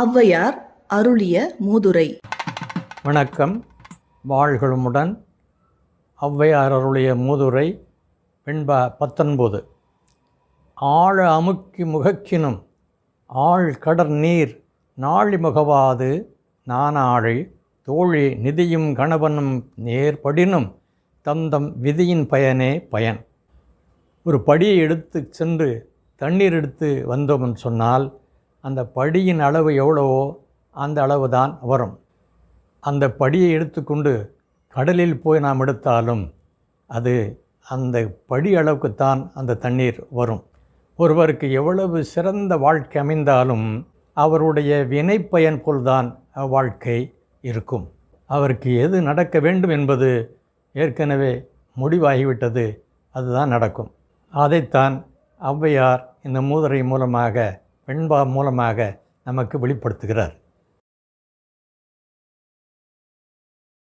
ஔவையார் அருளிய மூதுரை. வணக்கம். வாழ்களுமுடன் ஔவையார் அருளிய மூதுரை பின்ப பத்தொன்பது. ஆழ அமுக்கி முகக்கினும் ஆழ் கடற் நீர் நாழி முகவாது நானாழி தோழி நிதியும் கணவனும் நேர்படினும் தந்தம் விதியின் பயனே பயன். ஒரு படியை எடுத்து சென்று தண்ணீர் எடுத்து வந்தோம்னு சொன்னால் அந்த படியின் அளவு எவ்வளவோ அந்த அளவு தான் வரும். அந்த படியை எடுத்துக்கொண்டு கடலில் போய் நாம் எடுத்தாலும் அது அந்த படி அளவுக்குத்தான் அந்த தண்ணீர் வரும். ஒருவருக்கு எவ்வளவு சிறந்த வாழ்க்கை அமைந்தாலும் அவருடைய வினைப்பயன் போல்தான் வாழ்க்கை இருக்கும். அவருக்கு எது நடக்க வேண்டும் என்பது ஏற்கனவே முடிவாகிவிட்டது. அதுதான் நடக்கும். அதைத்தான் ஔவையார் இந்த மூதுரை மூலமாக வெண்பா மூலமாக நமக்கு வெளிப்படுத்துகிறார்.